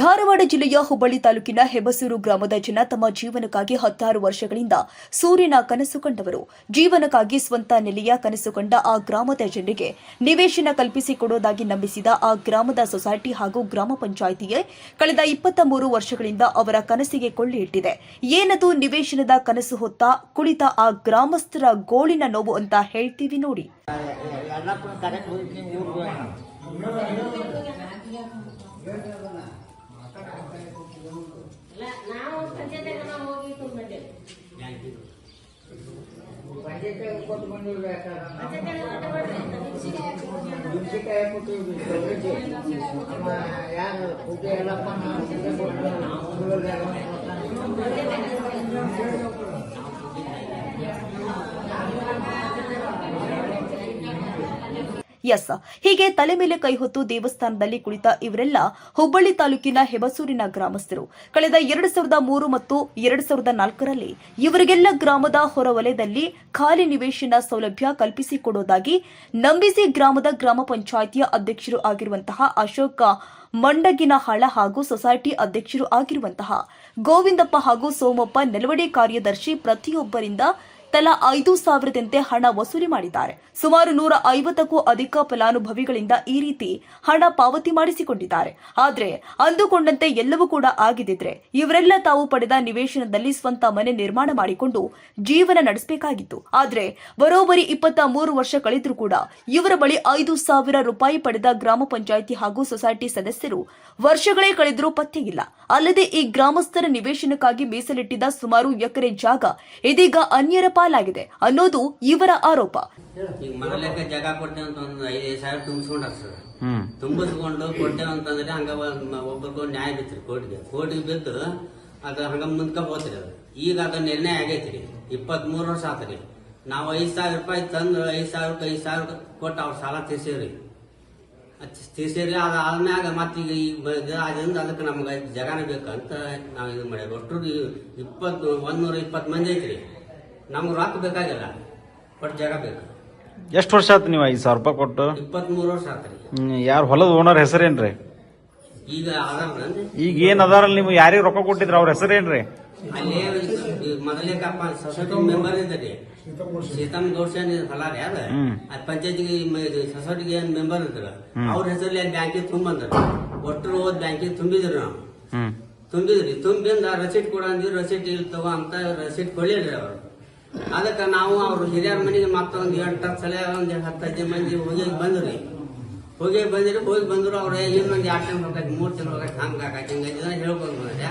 ಧಾರವಾಡ ಜಿಲ್ಲೆಯ ಹುಬ್ಬಳ್ಳಿ ತಾಲೂಕಿನ ಹೆಬಸೂರು ಗ್ರಾಮದ ಜನ ತಮ್ಮ ಜೀವನಕ್ಕಾಗಿ ಹತ್ತಾರು ವರ್ಷಗಳಿಂದ ಸೂರ್ಯನ ಕನಸು ಕಂಡವರು. ಜೀವನಕ್ಕಾಗಿ ಸ್ವಂತ ನೆಲೆಯ ಕನಸು ಕಂಡ ಆ ಗ್ರಾಮದ ಜನರಿಗೆ ನಿವೇಶನ ಕಲ್ಪಿಸಿಕೊಡುವುದಾಗಿ ನಂಬಿಸಿದ ಆ ಗ್ರಾಮದ ಸೊಸೈಟಿ ಹಾಗೂ ಗ್ರಾಮ ಪಂಚಾಯಿತಿಯೇ ಕಳೆದ ಇಪ್ಪತ್ತ ಮೂರು ವರ್ಷಗಳಿಂದ ಅವರ ಕನಸಿಗೆ ಕೊಳ್ಳಿ ಇಟ್ಟಿದೆ. ಏನದು ನಿವೇಶನದ ಕನಸು ಹೊತ್ತ ಕುಳಿತ ಆ ಗ್ರಾಮಸ್ಥರ ಗೋಳಿನ ನೋವು ಅಂತ ಹೇಳ್ತೀವಿ ನೋಡಿ. ನೀವು ಪಂಚಾಯತ್ ನಮ್ಮ ಯಾರು ಪೂಜೆ ಎಲ್ಲಪ್ಪ ನಾವು ಪೂಜೆ ಕೊಟ್ಟು ಎಸ್. ಹೀಗೆ ತಲೆ ಮೇಲೆ ಕೈ ಹೊತ್ತು ದೇವಸ್ಥಾನದಲ್ಲಿ ಕುಳಿತ ಇವರೆಲ್ಲ ಹುಬ್ಬಳ್ಳಿ ತಾಲೂಕಿನ ಹೆಬಸೂರಿನ ಗ್ರಾಮಸ್ಥರು. ಕಳೆದ ಎರಡು ಸಾವಿರದ ಮೂರು ಮತ್ತು ಎರಡು ಸಾವಿರದ ನಾಲ್ಕರಲ್ಲಿ ಇವರಿಗೆಲ್ಲ ಗ್ರಾಮದ ಹೊರವಲಯದಲ್ಲಿ ಖಾಲಿ ನಿವೇಶನ ಸೌಲಭ್ಯ ಕಲ್ಪಿಸಿಕೊಡುವುದಾಗಿ ನಂಬಿಸಿ ಗ್ರಾಮದ ಗ್ರಾಮ ಪಂಚಾಯಿತಿಯ ಅಧ್ಯಕ್ಷರು ಆಗಿರುವಂತಹ ಅಶೋಕ ಮಂಡಗಿನಹಾಳ ಹಾಗೂ ಸೊಸೈಟಿ ಅಧ್ಯಕ್ಷರು ಆಗಿರುವಂತಹ ಗೋವಿಂದಪ್ಪ ಹಾಗೂ ಸೋಮಪ್ಪ ನೆಲವಡಿ ಕಾರ್ಯದರ್ಶಿ ಪ್ರತಿಯೊಬ್ಬರಿಂದ ತಲಾ ಐದು ಸಾವಿರದಂತೆ ಹಣ ವಸೂಲಿ ಮಾಡಿದ್ದಾರೆ. ಸುಮಾರು ನೂರ ಐವತ್ತಕ್ಕೂ ಅಧಿಕ ಫಲಾನುಭವಿಗಳಿಂದ ಈ ರೀತಿ ಹಣ ಪಾವತಿ ಮಾಡಿಸಿಕೊಂಡಿದ್ದಾರೆ. ಆದರೆ ಅಂದುಕೊಂಡಂತೆ ಎಲ್ಲವೂ ಕೂಡ ಆಗಿದ್ದಿದ್ರೆ ಇವರೆಲ್ಲ ತಾವು ಪಡೆದ ನಿವೇಶನದಲ್ಲಿ ಸ್ವಂತ ಮನೆ ನಿರ್ಮಾಣ ಮಾಡಿಕೊಂಡು ಜೀವನ ನಡೆಸಬೇಕಾಗಿತ್ತು. ಆದರೆ ಬರೋಬ್ಬರಿ ಇಪ್ಪತ್ತ ಮೂರು ವರ್ಷ ಕಳೆದರೂ ಕೂಡ ಇವರ ಬಳಿ ಐದು ಸಾವಿರ ರೂಪಾಯಿ ಪಡೆದ ಗ್ರಾಮ ಪಂಚಾಯಿತಿ ಹಾಗೂ ಸೊಸೈಟಿ ಸದಸ್ಯರು ವರ್ಷಗಳೇ ಕಳೆದರೂ ಪತ್ತೆಯಿಲ್ಲ ಅಲ್ಲದೆ ಈ ಗ್ರಾಮಸ್ಥರ ನಿವೇಶನಕ್ಕಾಗಿ ಮೀಸಲಿಟ್ಟಿದ್ದ ಸುಮಾರು ಎಕರೆ ಜಾಗ ಇದೀಗ ಅನ್ಯರ ಪಾಲಾಗಿದೆ ಅನ್ನೋದು ಇವರ ಆರೋಪ. ಈಗ ಮನಲೆಕ್ಕ ಜಾಗ ಕೊಟ್ಟೆ ಅಂತ ಒಂದು ಐದು ಸಾವಿರ ತುಂಬಿಸ್ಕೊಂಡಾರ ಸರ್. ತುಂಬಿಸ್ಕೊಂಡು ಕೊಟ್ಟೆ ಅಂತಂದ್ರೆ ಹಂಗ ಒಬ್ಬರಿಗೂ ನ್ಯಾಯ ಬಿತ್ತು ಕೋರ್ಟ್ಗೆ. ಕೋರ್ಟಿಗೆ ಬಿದ್ದು ಅದು ಹಂಗ ಮುಂದ್ಕ ಹೋತ್ರಿ ಅದು ಈಗ ಅದ ನಿರ್ಣಯ ಆಗೈತ್ರಿ. ಇಪ್ಪತ್ತ್ ಮೂರು ವರ್ಷ ಆತ್ರಿ. ನಾವು ಐದ್ ಸಾವಿರ ರೂಪಾಯಿ ತಂದು ಐದು ಸಾವಿರಕ್ಕೆ ಐದು ಸಾವಿರ ಕೊಟ್ಟು ಅವ್ರ ಸಾಲ ತೀರ್ಸೇವ್ರಿ. ತೀರ್ಸೇವ್ರಿ ಅದ ಆದ್ಮ್ಯಾಗ ಮತ್ತ ಈಗ ಈಗ ಆದ್ರಿಂದ ಅದಕ್ಕೆ ನಮ್ಗೆ ಜಗನ ಬೇಕಂತ ನಾವು ಇದು ಮಾಡ್ಯಾರ. ಒಟ್ಟು ಇಪ್ಪತ್ತು ಒಂದ್ನೂರ ಇಪ್ಪತ್ತು ಮಂದಿ ಐತ್ರಿ. ನಮ್ಗೆ ರೊಕ್ಕ ಬೇಕಾಗಿಲ್ಲ ಒಟ್ಟು ಜಾಗ ಬೇಕು. ಎಷ್ಟು ವರ್ಷ ಆಯ್ತು ನೀವು ಐದು ಸಾವಿರ ರೂಪಾಯಿ ಕೊಟ್ಟು? ಇಪ್ಪತ್ಮೂರು ವರ್ಷ ಆತ್ರಿ ಯಾರು ಹೊಲದ ಓನರ್ ಹೆಸರೇನ್ರಿ? ಈಗ ಅದಾರನ್ರಿ ಈಗ ಏನ್ ಅದಾರಲ್ಲ ನೀವು ಯಾರಿಗೆ ರೊಕ್ಕ ಕೊಟ್ಟಿದ್ರ ಅವ್ರ ಹೆಸರೇನ್ರಿ? ಅಲ್ಲಿ ಮೊದಲೇಕಪ್ಪ ಸೊಸೈಟಿ ಮೆಂಬರ್ ಇದ್ರಿ ಸೊಸೈಟಿ ಗೌಡ್ಸನ್ ಹೊಲ ರೀ ಅದ. ಅದ್ ಪಂಚಾಯತಿಗೆ ಸೊಸೈಟಿಗೆ ಏನ್ ಮೆಂಬರ್ ಇದ್ರ ಅವ್ರ ಹೆಸರಲ್ಲಿ ಬ್ಯಾಂಕಿಗೆ ತುಂಬಂದ್ರ ಒಟ್ಟರು ಹೋದ್ ಬ್ಯಾಂಕಿಗೆ ತುಂಬಿದ್ರು ನಾವು. ತುಂಬಿದ್ರಿ ತುಂಬಿಂದ ರಸೀಟ್ ಕೊಡ ಅಂದ್ವಿ ರಸೀಟ್ ಇಲ್ಲಿ ತಗೋ ಅಂತ ರಸೀಟ್ ಕೊಡ್ಲಿಲ್ರಿ ಅವ್ರು. ಅದಕ್ಕೆ ನಾವು ಅವ್ರ ಹಿರಿಯರ ಮನೆಗೆ ಮತ್ತೊಂದು ಎಂಟು ಹತ್ತು ಸಲ ಒಂದು ಹತ್ತು ಹದಿನೈದು ಮಂದಿ ಹೋಗಿ ಬಂದ್ರಿ. ಹೋಗಿ ಬಂದಿರಿ ಹೋಗಿ ಬಂದ್ರು ಅವ್ರು ಇನ್ನೊಂದು ಎರಡು ತಿಂಗಳು ಹೋಗಕ್ಕೆ ಮೂರು ತಿಂಗಳು ಹೋಗಕ್ಕೆ ಹಂಗೆ ಆಕೈತಿ ಹಿಂಗೆ ಇದನ್ನ ಹೇಳ್ಕೊಂಡು ಬಂದ್ರೆ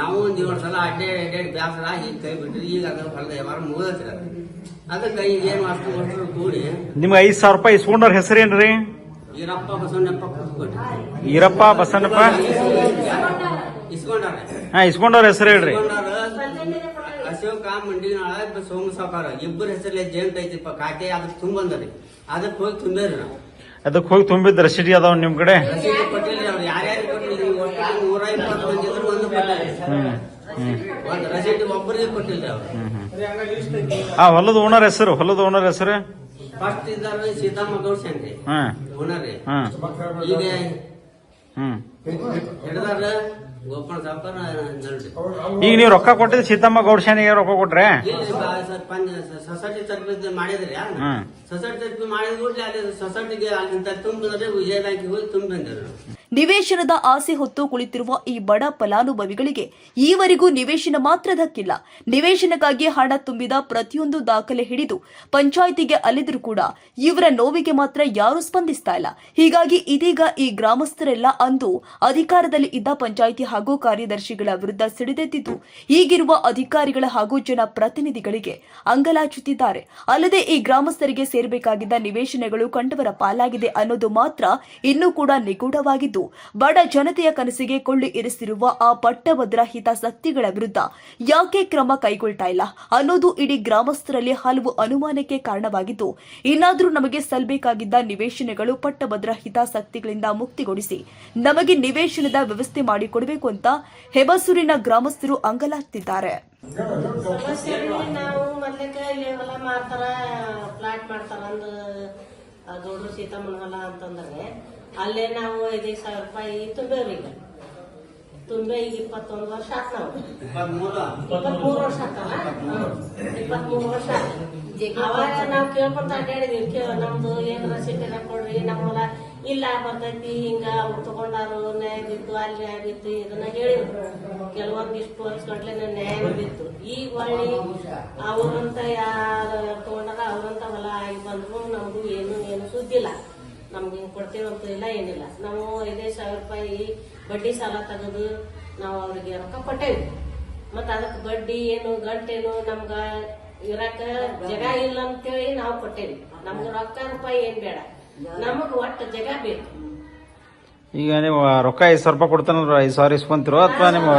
ನಾವು ಒಂದು ಏಳು ಸಲ ಅಡ್ಡೆ ಅಡ್ಡೆ ಬ್ಯಾಸರ ಈಗ ಕೈ ಬಿಟ್ರಿ ಈಗ ಅದ್ರ ಹೊಲದ ವ್ಯವಹಾರ ಮುಗಿದ್ರಿ ಅದು. ಅದಕ್ಕೆ ಈಗ ಏನು ಅಷ್ಟು ವರ್ಷ ಕೂಡಿ ನಿಮ್ಗೆ ಐದು ಸಾವಿರ ರೂಪಾಯಿ ಇಸ್ಕೊಂಡವ್ರ ಹೆಸರೇನ್ರಿ ಈರಪ್ಪ ಬಸವಣ್ಣಪ್ಪ ಕೂತ್ಕೊಟ್ರಿ ಈರಪ್ಪ ಬಸವಣ್ಣಪ್ಪ? ಇಸ್ಕೊಂಡಾರ ಹಾ ಇಸ್ಕೊಂಡವ್ರ ಹೆಸರು ಹೇಳ್ರಿ. ಮಂಡಿನಾಳ ಸೋಮ ಸಾವುಕಾರ ಇಬ್ಬರ ಹೆಸರಲ್ಲಿ ಜೇಂಟ್ ಐತಿಪ್ಪ ಖಾತೆ ಅದಕ್ಕೆ ತುಂಬಂದ್ರಿ. ಅದಕ್ಕೆ ಹೋಗಿ ತುಂಬೇರಿ ನಾವು. ಅದಕ್ಕೆ ಹೋಗಿ ತುಂಬಿದ ರಸೀಟಿ ಅದಾವ ನಿಮ್ ಕಡೆ? ರಸೀದಿ ಕೊಟ್ಟಿಲ್ರಿ ಅವ್ರು. ಯಾರ್ಯಾರು ಕೊಟ್ಟಿಲ್ಲ? ನೂರ ಇಪ್ಪತ್ತು ಮಂದಿ ಇದ್ರು ಒಂದು ಕೊಟ್ಟಿಲ್ಲ. ಒಂದು ರಸೀದಿ ಒಬ್ಬರಿಗೆ ಕೊಟ್ಟಿಲ್ಲ ಅವ್ರು. ಆ ಹೊಲದ ಓನರ್ ಹೆಸರು ಹೊಲದ ಓನರ್ ಹೆಸರು? ಫಸ್ಟ್ ಇದ್ದಾರ ಸೀತಾಮ ಗೌಡ್ಸನ್ರಿ ಹಾ. ಓನರ್ ಈಗ ಹ್ಮ್. ಹಿಡ್ದಾರ? ಈಗ ನೀವು ರೊಕ್ಕ ಕೊಟ್ಟಿದ್ರೆ ಸೀತಮ್ಮ ಗೌಡ್ಶಾನಿಗೆ ರೊಕ್ಕ ಕೊಟ್ರೆ? ಸೊಸೈಟಿ ತರಬೇತಿ ಮಾಡಿದ್ರಿ. ಸೊಸೈಟಿ ತರಬೇತಿ ಮಾಡಿದ ಕೂಡಲೇ ಅಲ್ಲಿ ಸೊಸೈಟಿಗೆ ಅಲ್ಲಿಂದ ತುಂಬಿದ್ರೆ ವಿಜಯ ಬ್ಯಾಂಕಿಗೆ ಹೋಗಿ ತುಂಬ ನಿವೇಶನದ ಆಸೆ ಹೊತ್ತು ಕುಳಿತಿರುವ ಈ ಬಡ ಫಲಾನುಭವಿಗಳಿಗೆ ಈವರೆಗೂ ನಿವೇಶನ ಮಾತ್ರ ದಕ್ಕಿಲ್ಲ. ನಿವೇಶನಕ್ಕಾಗಿ ಹಣ ತುಂಬಿದ ಪ್ರತಿಯೊಂದು ದಾಖಲೆ ಹಿಡಿದು ಪಂಚಾಯಿತಿಗೆ ಅಲೆದರೂ ಕೂಡ ಇವರ ನೋವಿಗೆ ಮಾತ್ರ ಯಾರು ಸ್ಪಂದಿಸ್ತಾ ಇಲ್ಲ. ಹೀಗಾಗಿ ಇದೀಗ ಈ ಗ್ರಾಮಸ್ಥರೆಲ್ಲ ಅಂದು ಅಧಿಕಾರದಲ್ಲಿ ಇದ್ದ ಪಂಚಾಯಿತಿ ಹಾಗೂ ಕಾರ್ಯದರ್ಶಿಗಳ ವಿರುದ್ಧ ಸಿಡಿದೆದ್ದಿದ್ದು ಈಗಿರುವ ಅಧಿಕಾರಿಗಳ ಹಾಗೂ ಜನಪ್ರತಿನಿಧಿಗಳಿಗೆ ಅಂಗಲಾಚುತ್ತಿದ್ದಾರೆ. ಅಲ್ಲದೆ ಈ ಗ್ರಾಮಸ್ಥರಿಗೆ ಸೇರಬೇಕಾಗಿದ್ದ ನಿವೇಶನಗಳು ಕಂಡವರ ಪಾಲಾಗಿದೆ ಅನ್ನೋದು ಮಾತ್ರ ಇನ್ನೂ ಕೂಡ ನಿಗೂಢವಾಗಿದ್ದು ಬಡ ಜನತೆಯ ಕನಸಿಗೆ ಕೊಳ್ಳಿ ಇರಿಸಿರುವ ಆ ಪಟ್ಟಭದ್ರ ಹಿತಾಸಕ್ತಿಗಳ ವಿರುದ್ಧ ಯಾಕೆ ಕ್ರಮ ಕೈಗೊಳ್ತಾ ಇಲ್ಲ? ಅನ್ನೋದು ಇಡೀ ಗ್ರಾಮಸ್ಥರಲ್ಲಿ ಹಲವು ಅನುಮಾನಕ್ಕೆ ಕಾರಣವಾಗಿದ್ದು, ಇನ್ನಾದರೂ ನಮಗೆ ಸಲ್ಲಬೇಕಾಗಿದ್ದ ನಿವೇಶನಗಳು ಪಟ್ಟಭದ್ರ ಹಿತಾಸಕ್ತಿಗಳಿಂದ ಮುಕ್ತಿಗೊಳಿಸಿ ನಮಗೆ ನಿವೇಶನದ ವ್ಯವಸ್ಥೆ ಮಾಡಿಕೊಡಬೇಕು ಅಂತ ಹೆಬಸೂರಿನ ಗ್ರಾಮಸ್ಥರು ಅಂಗಲಾಗ್ತಿದ್ದಾರೆ. ಮಾಡ್ತಾರ ಗೌಡ್ರು ಸೀತಮ್ಮನ ಹೊಲ ಅಂತಂದ್ರೆ. ಅಲ್ಲೇ ನಾವು ಐದೈದು ಸಾವಿರ ರೂಪಾಯಿ ತುಂಬೇವ್ರಿ ಈಗ ತುಂಬೆ ಈಗ ಇಪ್ಪತ್ತೊಂದು ವರ್ಷ ಆತ್ ನಾವು. ಇಪ್ಪತ್ಮೂರು ವರ್ಷ ಆತಲ್ಲ ಇಪ್ಪತ್ಮೂರು ವರ್ಷ. ಅವಾಗ ನಾವು ಕೇಳ್ಕೊಂತ ಅಡ್ಡಾಡಿದ್ವಿ. ಕೇಳ ನಮ್ದು ಏನಾರ ಸಿಟಿನ ಕೊಡ್ರಿ ನಮ್ಮ ಹೊಲ ಇಲ್ಲ ಬರ್ತೈತಿ ಹಿಂಗ ಅವ್ರು ತಗೊಂಡಾರು ನ್ಯಾಯ ಬಿತ್ತು ಅಲ್ಲಿ ಆಗಿತ್ತು ಇದನ್ನ ಹೇಳಿದ್ರು. ಕೆಲವೊಂದಿಷ್ಟು ವರ್ಷಗಟ್ಲೆ ನ್ಯಾಯ ಬಿತ್ತು. ಈಗ ಹೊಳ್ಳಿ ಅವ್ರಂತ ಯಾರು ತಗೊಂಡಾರ ಅವ್ರಂತ ಹೊಲ ಆಗಿ ಬಂದ್ರು ನಮ್ದು ಏನು ಏನು ಸುದ್ದಿಲ್ಲ. ನಮ್ಗೆ ಕೊಡ್ತೇವೆ ಅಂತ ಇಲ್ಲ, ಏನಿಲ್ಲ. ನಾವು ಐದೈದು ಸಾವಿರ ರೂಪಾಯಿ ಬಡ್ಡಿ ಸಾಲ ತಗದು ನಾವು ಅವ್ರಿಗೆ ರೊಕ್ಕ ಕೊಟ್ಟೇವಿ. ಮತ್ತ ಅದಕ್ಕೆ ಬಡ್ಡಿ ಏನು ಗಂಟೇನು ನಮ್ಗ ಇರಾಕ ಜಗ ಇಲ್ಲ ಅಂತೇಳಿ ನಾವು ಕೊಟ್ಟೇವಿ. ನಮ್ಗೆ ರೊಕ್ಕ ರೂಪಾಯಿ ಏನ್ ಬೇಡ. ನಮಗೆ ಒಟ್ಟು ಜಗ ಬೇಕು. ಈಗ ನೀವು ರೊಕ್ಕ ಐದು ಸಾವಿರ ರೂಪಾಯಿ ಕೊಡ್ತಾನಂದ್ರ ಐದು ಸಾವಿರ ಇಸ್ಕೊಂತಿರೋ ಅಥವಾ ನಿಮ್ಮ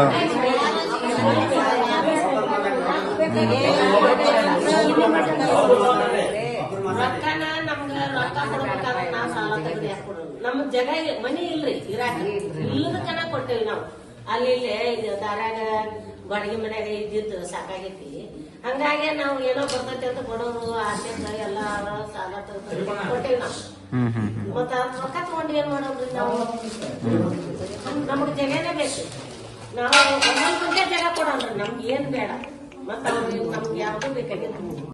ನಮ್ಗ ರೊಕ್ಕ ಕೊಡ್ಬೇಕಾದ್ರೆ ನಾವ್ ಸಾಲ ತೆಗೆದು ಯಾಕೆ ಕೊಡೋದು ನಮ್ ಜಗ ಇಲ್ಲ- ಮನಿ ಇಲ್ರಿ. ಇರಾಕ ಇಲ್ಲದಕ್ಕನ ಕೊಟ್ಟೇವಿ ನಾವು. ಅಲ್ಲಿ ಇಲ್ಲೇ ದಾರಾಗ ಬಾಡಿಗೆ ಮನ್ಯಾಗ ಇದ್ದಿದ್ದು ಸಾಕಾಗೈತಿ. ಹಂಗಾಗಿ ನಾವು ಏನೋ ಬರ್ತೈತಿ ಅಂತ ಕೊಡೋರು ಆಸೆ ಎಲ್ಲ ಸಾಲ ಕೊಟ್ಟೇವಿ ನಾವು. ಹ್ಮ್ ಹ್ಮ್ ಹ್ಮ್. ಮತ್ತ ರೊಕ್ಕ ತಗೊಂಡು ಏನ್ ಮಾಡೋದ್ರಿ ನಾವು? ನಮಗ್ ಜಗನೇ ಬೇಕು. ನಾವು ಒಂದೊಂದ್ ಜಾಗ ಕೊಡೋಣ ನಮ್ಗೆ ಏನ್ ಬೇಡ. ಮತ್ತ ಅವ್ರಿಗೆ ನಮ್ಗೆ ಯಾವ್ದು ಬೇಕಾಗಿಲ್ಲ